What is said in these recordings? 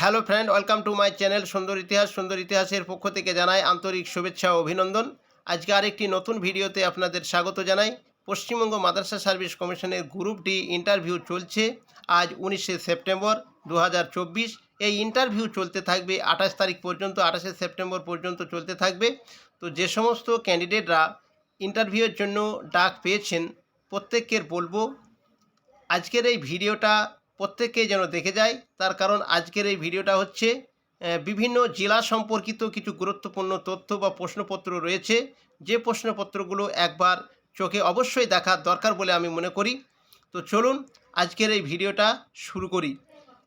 Hello friend, welcome to my channel সুন্দর ইতিহাস। সুন্দর ইতিহাসের পক্ষ থেকে জানাই আন্তরিক শুভেচ্ছা ও অভিনন্দন। আজকে আরেকটি নতুন ভিডিওতে আপনাদের স্বাগত জানাই। পশ্চিমবঙ্গ মাদ্রাসা সার্ভিস কমিশনের গ্রুপ ডি ইন্টারভিউ চলছে আজ উনিশে সেপ্টেম্বর দু হাজার চব্বিশ। এই ইন্টারভিউ চলতে থাকবে আঠাশ তারিখ পর্যন্ত, আঠাশে সেপ্টেম্বর পর্যন্ত চলতে থাকবে। তো যে সমস্ত ক্যান্ডিডেটরা ইন্টারভিউয়ের জন্য ডাক পেয়েছেন প্রত্যেকের বলব, আজকের এই ভিডিওটা প্রত্যেককে যেন দেখে যায়। তার কারণ আজকের এই ভিডিওটা হচ্ছে বিভিন্ন জেলা সম্পর্কিত কিছু গুরুত্বপূর্ণ তথ্য বা প্রশ্নপত্র রয়েছে। যে প্রশ্নপত্রগুলো একবার চোখে অবশ্যই দেখার দরকার বলে আমি মনে করি। তো চলুন আজকের এই ভিডিওটা শুরু করি।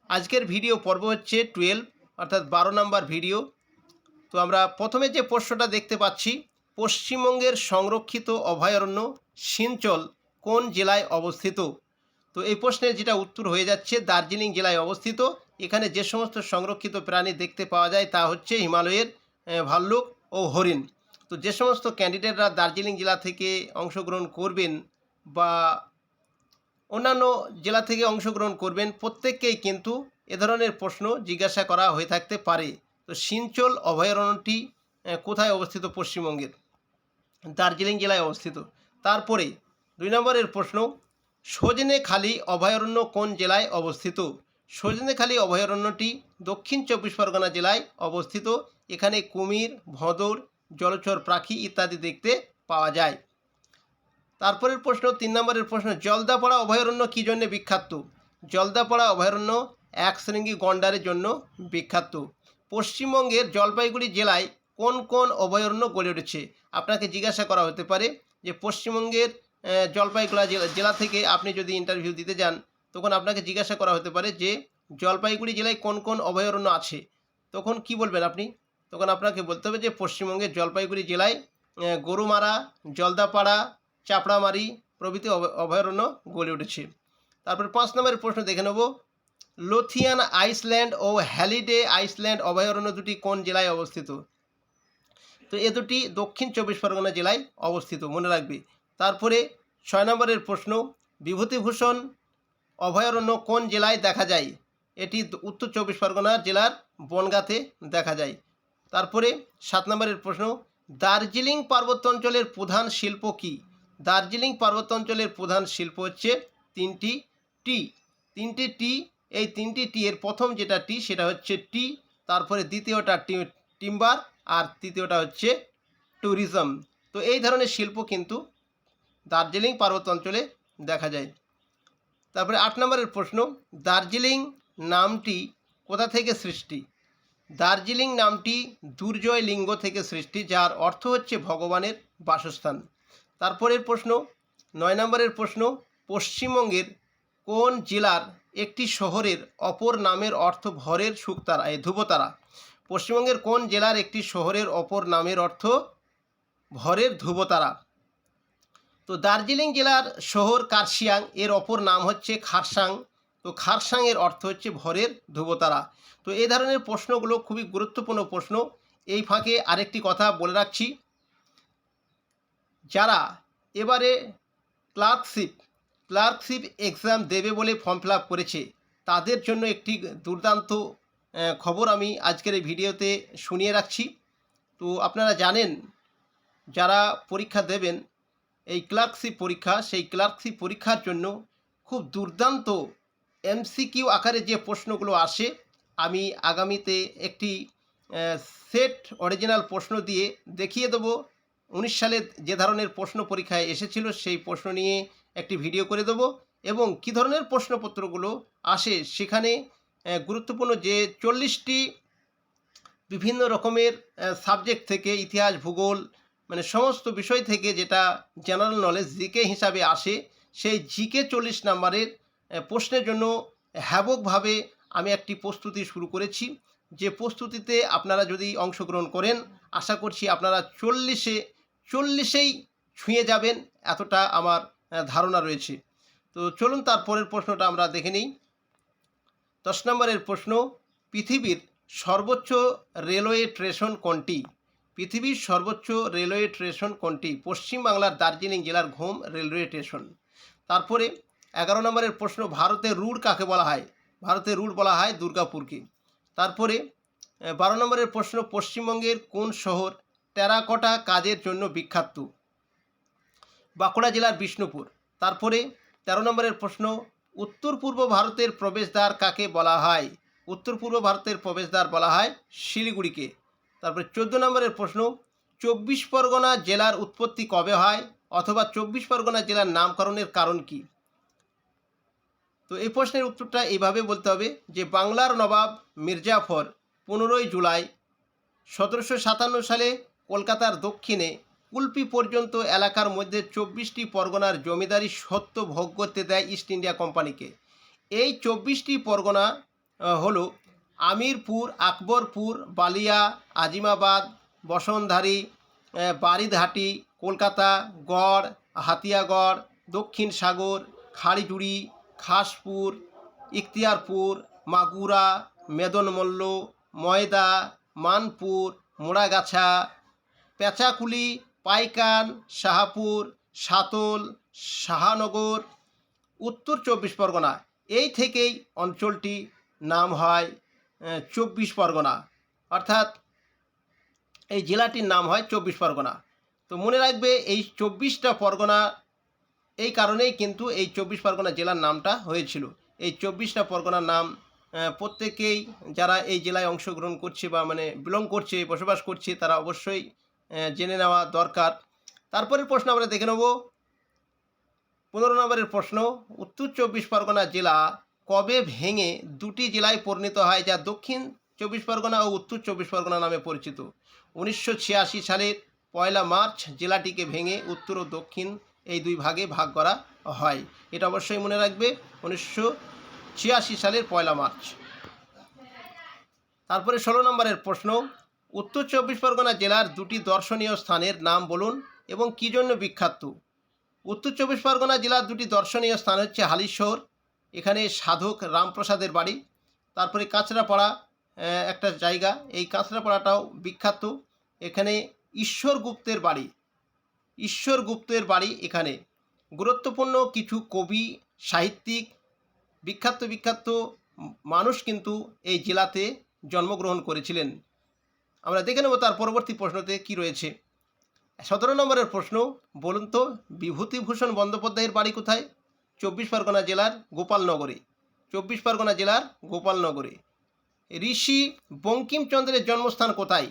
আজকের ভিডিও পর্ব হচ্ছে টুয়েলভ, অর্থাৎ বারো নম্বর ভিডিও। তো আমরা প্রথমে যে প্রশ্নটা দেখতে পাচ্ছি, পশ্চিমবঙ্গের সংরক্ষিত অভয়ারণ্য সিঞ্চল কোন জেলায় অবস্থিত? তো এই প্রশ্নের যেটা উত্তর হয়ে যাচ্ছে, দার্জিলিং জেলায় অবস্থিত। এখানে যে সমস্ত সংরক্ষিত প্রাণী দেখতে পাওয়া যায় তা হচ্ছে হিমালয়ের ভাল্লুক ও হরিণ। তো যে সমস্ত ক্যান্ডিডেটরা দার্জিলিং জেলা থেকে অংশগ্রহণ করবেন বা অন্যান্য জেলা থেকে অংশগ্রহণ করবেন, প্রত্যেককেই কিন্তু এ ধরনের প্রশ্ন জিজ্ঞাসা করা হয়ে থাকতে পারে। তো সিঞ্চল অভয়ারণ্যটি কোথায় অবস্থিত? পশ্চিমবঙ্গের। দার্জিলিং জেলায় অবস্থিত। তারপরে দুই নম্বরের প্রশ্ন সজনেখালি অভয়ারণ্য কোন জেলায় অবস্থিত? সজনেখালি অভয়ারণ্যটি দক্ষিণ চব্বিশ পরগনা জেলায় অবস্থিত। এখানে কুমির, ভদর, জলচর পাখি ইত্যাদি দেখতে পাওয়া যায়। তারপরের প্রশ্ন, তিন নম্বরের প্রশ্ন, জলদাপাড়া অভয়ারণ্য কী জন্য বিখ্যাত? জলদাপাড়া অভয়ারণ্য এক শৃঙ্গী গন্ডারের জন্য বিখ্যাত। পশ্চিমবঙ্গের জলপাইগুড়ি জেলায় কোন কোন অভয়ারণ্য গড়ে উঠেছে? আপনাকে জিজ্ঞাসা করা হতে পারে যে পশ্চিমবঙ্গের জলপাইগুড়া জেলা জেলা থেকে আপনি যদি ইন্টারভিউ দিতে যান, তখন আপনাকে জিজ্ঞাসা করা হতে পারে যে, জলপাইগুড়ি জেলায় কোন কোন অভয়ারণ্য আছে? তখন কি বলবেন আপনি? তখন আপনাকে বলতে হবে যে, পশ্চিমবঙ্গের জলপাইগুড়ি জেলায় গরুমারা, জলদাপাড়া, চাপড়ামারি প্রভৃতি অভয়ারণ্য গড়ে উঠেছে। তারপর পাঁচ নম্বরের প্রশ্ন দেখে নেব। লোথিয়ান আইসল্যান্ড ও হ্যালিডে আইসল্যান্ড অভয়ারণ্য দুটি কোন জেলায় অবস্থিত? তো এ দুটি দক্ষিণ চব্বিশ পরগনা জেলায় অবস্থিত, মনে রাখবে। তারপরে ছয় নম্বরের প্রশ্ন, বিভূতিভূষণ অভয়ারণ্য কোন জেলায় দেখা যায়? এটি উত্তর চব্বিশ পরগনা জেলার বনগাঁতে দেখা যায়। তারপরে সাত নম্বরের প্রশ্ন, দার্জিলিং পার্বত্য অঞ্চলের প্রধান শিল্প কী? দার্জিলিং পার্বত্য অঞ্চলের প্রধান শিল্প হচ্ছে তিনটি টি। তিনটি টি, এই তিনটি টি এর প্রথম যেটা টি, সেটা হচ্ছে টি, তারপরে দ্বিতীয়টা টিম্বার, আর তৃতীয়টা হচ্ছে ট্যুরিজম। তো এই ধরনের শিল্প কিন্তু দার্জিলিং পার্বত্য অঞ্চলে দেখা যায়। তারপরে আট নম্বরের প্রশ্ন, দার্জিলিং নামটি কোথা থেকে সৃষ্টি? দার্জিলিং নামটি দুর্জয় লিঙ্গ থেকে সৃষ্টি, যার অর্থ হচ্ছে ভগবানের বাসস্থান। তারপরের প্রশ্ন, নয় নম্বরের প্রশ্ন, পশ্চিমবঙ্গের কোন জেলার একটি শহরের অপর নামের অর্থ ভরের শুকতারা এই ধ্রুবতারা পশ্চিমবঙ্গের কোন জেলার একটি শহরের অপর নামের অর্থ ভরের ধ্রুবতারা তো দার্জিলিং জেলার শহর কার্শিয়াং, এর অপর নাম হচ্ছে খারসাং তো খারসাং এর অর্থ হচ্ছে ভরের ধ্রুবতারা। তো এই ধরনের প্রশ্নগুলো খুবই গুরুত্বপূর্ণ প্রশ্ন। এই ফাঁকে আরেকটি কথা বলে রাখছি। যারা এবারে ক্লার্কশিপ ক্লার্কশিপ এক্সাম দেবে বলে ফর্ম ফিল করেছে, তাদের জন্য একটি দুর্দান্ত খবর আমি আজকের এই ভিডিওতে শুনিয়ে রাখছি। তো আপনারা জানেন, যারা পরীক্ষা দেবেন এই ক্লার্কশিপ পরীক্ষা, সেই ক্লার্কশিপ পরীক্ষার জন্য খুব দুর্দান্ত এমসিকিউ আকারে যে প্রশ্নগুলো আসে, আমি আগামীতে একটি সেট অরিজিনাল প্রশ্ন দিয়ে দেখিয়ে দেবো। উনিশ সালে যে ধরনের প্রশ্ন পরীক্ষায় এসেছিল সেই প্রশ্ন নিয়ে একটি ভিডিও করে দেবো এবং কী ধরনের প্রশ্নপত্রগুলো আসে সেখানে গুরুত্বপূর্ণ যে চল্লিশটি বিভিন্ন রকমের সাবজেক্ট থেকে ইতিহাস, ভূগোল মানে সমস্ত বিষয় থেকে যেটা জেনারেল নলেজ জিকে হিসাবে আসে, সেই জিকে চল্লিশ নাম্বারের প্রশ্নের জন্য হ্যাবকভাবে আমি একটি প্রস্তুতি শুরু করেছি। যে প্রস্তুতিতে আপনারা যদি অংশগ্রহণ করেন, আশা করছি আপনারা চল্লিশে, চল্লিশেই ছুঁয়ে যাবেন এতটা আমার ধারণা রয়েছে। তো চলুন তারপরের প্রশ্নটা আমরা দেখে নিই। দশ নম্বরের প্রশ্ন, পৃথিবীর সর্বোচ্চ রেলওয়ে স্টেশন কোনটি? পৃথিবীর সর্বোচ্চ রেলওয়ে স্টেশন কোনটি? পশ্চিমবাংলার দার্জিলিং জেলার ঘুম রেলওয়ে স্টেশন। তারপরে এগারো নম্বরের প্রশ্ন ভারতের রুট কাকে বলা হয়? ভারতের রুট বলা হয় দুর্গাপুরকে। তারপরে বারো নম্বরের প্রশ্ন, পশ্চিমবঙ্গের কোন শহর টেরাকোটা কাজের জন্য বিখ্যাত? বাঁকুড়া জেলার বিষ্ণুপুর। তারপরে, তেরো নম্বরের প্রশ্ন, উত্তর পূর্ব ভারতের প্রবেশদ্বার কাকে বলা হয়? উত্তর পূর্ব ভারতের প্রবেশদ্বার বলা হয় শিলিগুড়িকে। তারপরে চোদ্দ নম্বরের প্রশ্ন, চব্বিশ পরগনা জেলার উৎপত্তি কবে হয় অথবা চব্বিশ পরগনা জেলার নামকরণের কারণ কি? তো এই প্রশ্নের উত্তরটা এইভাবে বলতে হবে যে বাংলার নবাব মির্জাফর পনেরোই জুলাই সতেরোশো সাতান্ন সালে কলকাতার দক্ষিণে কুলপি পর্যন্ত এলাকার মধ্যে চব্বিশটি পরগনার জমিদারি সত্য ভোগ করতে দেয় ইস্ট ইন্ডিয়া কোম্পানিকে। এই চব্বিশটি পরগনা হলো আমিরপুর, আকবরপুর, বালিয়া, আজিমাবাদ, বসনধারী বারিদহাটি কলকাতা, গড়, হাতিয়াগড়, দক্ষিণ সাগর খাড়িজুড়ি খাসপুর, ইখতিয়ারপুর, মাগুরা, মেদনমল্ল, ময়দা, মানপুর, মোড়াগাছা, পেঁচাকুলি, পাইকান, শাহাপুর, সাতল, শাহানগর, উত্তর চব্বিশ পরগনা। এই থেকেই অঞ্চলটি নাম হয় চব্বিশ পরগনা। অর্থাৎ এই জেলাটির নাম হয় চব্বিশ পরগনা। তো মনে রাখবে, এই চব্বিশটা পরগনা, এই কারণেই কিন্তু এই চব্বিশ পরগনা জেলার নামটা হয়েছিল। এই চব্বিশটা পরগনার নাম প্রত্যেকেই যারা এই জেলায় অংশগ্রহণ করছে বা মানে বিলং করছে, বসবাস করছে, তারা অবশ্যই জেনে নেওয়া দরকার। তারপরের প্রশ্ন আমরা দেখে নেব। পনেরো নম্বরের প্রশ্ন, উত্তর চব্বিশ পরগনা জেলা কবে ভেঙে দুটি জেলায় পরিণত হয় যা দক্ষিণ চব্বিশ পরগনা ও উত্তর চব্বিশ পরগনা নামে পরিচিত। উনিশশো ছিয়াশি সালের পয়লা মার্চ জেলাটিকে ভেঙে উত্তর ও দক্ষিণ এই দুই ভাগে ভাগ করা হয়। এটা অবশ্যই মনে রাখবে, উনিশশো ছিয়াশি সালের পয়লা মার্চ। তারপরে ষোলো নম্বরের প্রশ্ন, উত্তর চব্বিশ পরগনা জেলার দুটি দর্শনীয় স্থানের নাম বলুন এবং কী জন্য বিখ্যাত? উত্তর চব্বিশ পরগনা জেলার দুটি দর্শনীয় স্থান হচ্ছে হালিশহর এখানে সাধক রামপ্রসাদের বাড়ি, তারপরে কাঁচরাপাড়া একটা জায়গা। এই কাঁচরাপাড়াটাও বিখ্যাত। এখানে ঈশ্বর গুপ্তের বাড়ি ঈশ্বর গুপ্তের বাড়ি এখানে। গুরুত্বপূর্ণ কিছু কবি, সাহিত্যিক, বিখ্যাত বিখ্যাত মানুষ কিন্তু এই জেলাতে জন্মগ্রহণ করেছিলেন। আমরা দেখে নেব তার পরবর্তী প্রশ্নতে কি রয়েছে। সতেরো নম্বরের প্রশ্ন, বলুন তো, বিভূতিভূষণ বন্দ্যোপাধ্যায়ের বাড়ি কোথায়? চব্বিশ পরগনা জেলার গোপালনগরে, চব্বিশ পরগনা জেলার গোপালনগরে। ঋষি বঙ্কিমচন্দ্রের জন্মস্থান কোথায়?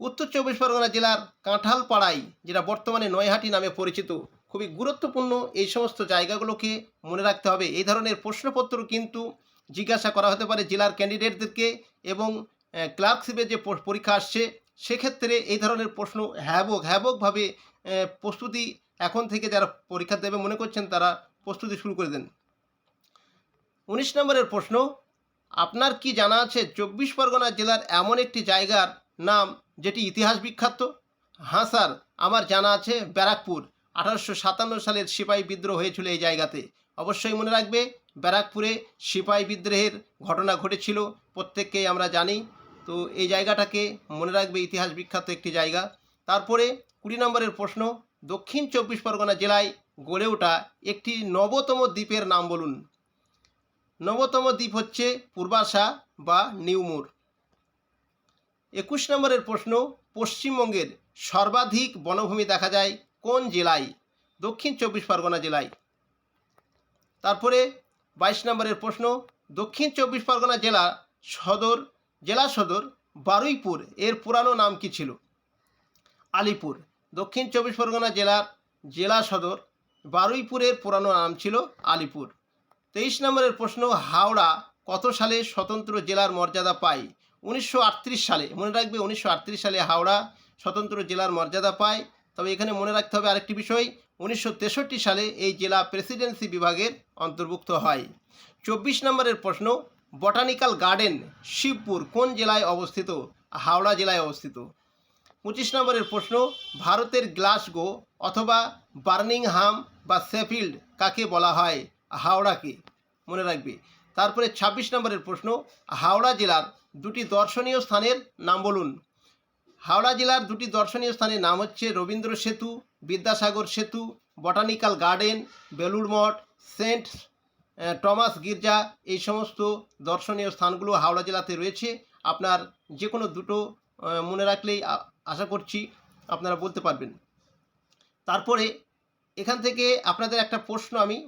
উত্তর চব্বিশ পরগনা জেলার কাঁঠালপাড়ায়, যেটা বর্তমানে নয়হাটি নামে পরিচিত। খুবই গুরুত্বপূর্ণ এই সমস্ত জায়গাগুলোকে মনে রাখতে হবে। এই ধরনের প্রশ্নপত্র কিন্তু জিজ্ঞাসা করা হতে পারে জেলার ক্যান্ডিডেটদেরকে এবং ক্লার্কশিপের যে পরীক্ষা আসছে, সেক্ষেত্রে এই ধরনের প্রশ্ন হ্যাবক, হ্যাবকভাবে প্রস্তুতি এখন থেকে যারা পরীক্ষা দেবে মনে করছেন তারা প্রস্তুতি শুরু করে দেন। উনিশ নম্বরের প্রশ্ন, আপনার কি জানা আছে চব্বিশ পরগনা জেলার এমন একটি জায়গার নাম যেটি ইতিহাস বিখ্যাত? হ্যাঁ স্যার, আমার জানা আছে ব্যারাকপুর। আঠারোশো সাতান্ন সালের সিপাহী বিদ্রোহ হয়েছিল এই জায়গাতে। অবশ্যই মনে রাখবে, ব্যারাকপুরে সিপাহী বিদ্রোহের ঘটনা ঘটেছিল, প্রত্যেককেই আমরা জানি। তো এই জায়গাটাকে মনে রাখবে ইতিহাস বিখ্যাত একটি জায়গা। তারপরে কুড়ি নম্বরের প্রশ্ন দক্ষিণ চব্বিশ পরগনা জেলায় গড়ে ওঠা একটি নবতম দ্বীপের নাম বলুন। নবতম দ্বীপ হচ্ছে পূর্বাশা বা নিউমুর একুশ নম্বরের প্রশ্ন, পশ্চিমবঙ্গের সর্বাধিক বনভূমি দেখা যায় কোন জেলায়? দক্ষিণ চব্বিশ পরগনা জেলায়। তারপরে বাইশ নম্বরের প্রশ্ন, দক্ষিণ চব্বিশ পরগনা জেলা সদর জেলা সদর বারুইপুর, এর পুরানো নাম কি ছিল? আলিপুর। দক্ষিণ চব্বিশ পরগনা জেলার জেলা সদর, বারুইপুরের পুরানো নাম ছিল আলিপুর। তেইশ নম্বরের প্রশ্ন, হাওড়া কত সালে স্বতন্ত্র জেলার মর্যাদা পায়? উনিশশো আটত্রিশ সালে, মনে রাখবে উনিশশো আটত্রিশ সালে হাওড়া স্বতন্ত্র জেলার মর্যাদা পায়। তবে এখানে মনে রাখতে হবে আরেকটি বিষয়, উনিশশো তেষট্টি সালে এই জেলা প্রেসিডেন্সি বিভাগের অন্তর্ভুক্ত হয়। চব্বিশ নম্বরের প্রশ্ন, বটানিক্যাল গার্ডেন শিবপুর কোন জেলায় অবস্থিত? হাওড়া জেলায় অবস্থিত। পঁচিশ নম্বরের প্রশ্ন, ভারতের গ্লাসগো অথবা বার্নিংহাম বা শেফিল্ড কাকে বলা হয়? হাওড়াকে। মনে রাখবে। তারপরে ছাব্বিশ নম্বরের প্রশ্ন, হাওড়া জেলার দুটি দর্শনীয় স্থানের নাম বলুন। হাওড়া জেলার দুটি দর্শনীয় স্থানের নাম হচ্ছে Rabindra Setu, Vidyasagar Setu, botanical garden, Belur Math, saint Thomas গির্জা, এই সমস্ত দর্শনীয় স্থানগুলো হাওড়া জেলাতে রয়েছে। আপনার যে কোনো দুটো মনে রাখলেই আশা করছি আপনারা বলতে পারবেন। তারপরে এখান থেকে আপনাদের একটা প্রশ্ন আমি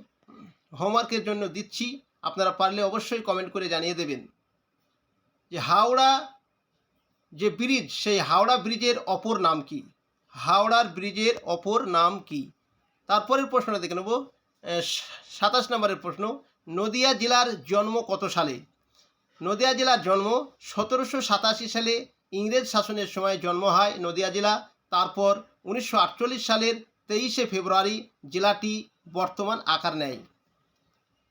হোমওয়ার্কের জন্য দিচ্ছি। আপনারা পারলে অবশ্যই কমেন্ট করে জানিয়ে দেবেন। যে হাওড়া যে ব্রিজ সেই হাওড়া ব্রিজের অপর নাম কি? হাওড়ার ব্রিজের অপর নাম কি? তারপরের প্রশ্নটা দেখে নেব। সাতাশ নম্বরের প্রশ্ন, নদিয়া জেলার জন্ম কত সালে? নদিয়া জেলার জন্ম সতেরোশো সাতাশি সালে ইংরেজ শাসনের সময় জন্ম হয় নদিয়া জেলা। তারপর উনিশশো আটচল্লিশ সালের তেইশে ফেব্রুয়ারি জেলাটি বর্তমান আকার নেয়।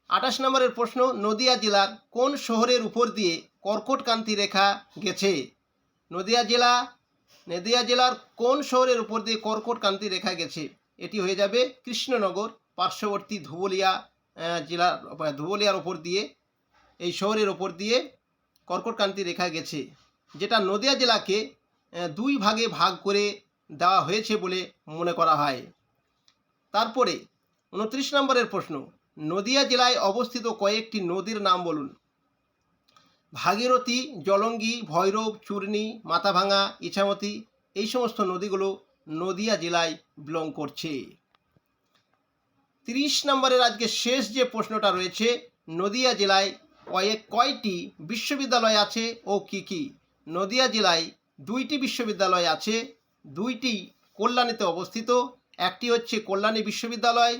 আঠাশ নম্বরের প্রশ্ন, নদিয়া জেলার কোন শহরের উপর দিয়ে কর্কটকান্তি রেখা গেছে? নদিয়া জেলা, নদিয়া জেলার কোন শহরের উপর দিয়ে কর্কটকান্তি রেখা গেছে? এটি হয়ে যাবে কৃষ্ণনগর, পার্শ্ববর্তী ধুবলিয়া জেলার, ধুবলিয়ার ওপর দিয়ে, এই শহরের ওপর দিয়ে কর্কটকান্তি রেখা গেছে। যেটা নদিয়া জেলাকে দুই ভাগে ভাগ করে দেওয়া হয়েছে বলে মনে করা হয়। তারপরে উনত্রিশ নম্বরের প্রশ্ন, নদিয়া জেলায় অবস্থিত কয়েকটি নদীর নাম বলুন। ভাগীরথী, জলঙ্গি, ভৈরব, চূর্ণী, মাথাভাঙা, ইছামতি, এই সমস্ত নদীগুলো নদিয়া জেলায় বিলং করছে। তিরিশ নম্বরের আজকে শেষ যে প্রশ্নটা রয়েছে, নদিয়া জেলায় কয়েক কয়টি বিশ্ববিদ্যালয় আছে ও কি কি? নদিয়া জেলায় দুইটি বিশ্ববিদ্যালয় আছে। দুইটি কল্যাণীতে অবস্থিত। একটি হচ্ছে কল্যাণী বিশ্ববিদ্যালয়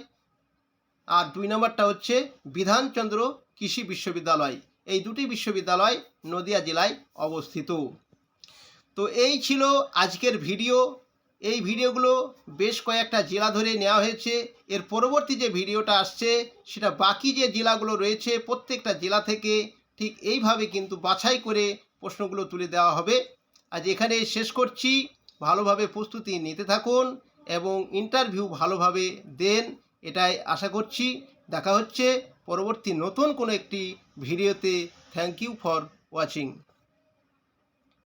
আর দুই নম্বরটা হচ্ছে বিধানচন্দ্র কৃষি বিশ্ববিদ্যালয়। এই দুটি বিশ্ববিদ্যালয় নদিয়া জেলায় অবস্থিত। তো এই ছিল আজকের ভিডিও। এই ভিডিওগুলো বেশ কয়েকটা জেলা ধরে নেওয়া হয়েছে। এর পরবর্তী যে ভিডিওটা আসছে, সেটা বাকি যে জেলাগুলো রয়েছে প্রত্যেকটা জেলা থেকে ঠিক এইভাবে কিন্তু বাছাই করে প্রশ্নগুলো তুলে দেওয়া হবে। আজ এখানে শেষ করছি। ভালোভাবে প্রস্তুতি নিতে থাকুন এবং ইন্টারভিউ ভালোভাবে দেন, এটাই আশা করছি। দেখা হচ্ছে পরবর্তী নতুন কোনো একটি ভিডিওতে। Thank you for watching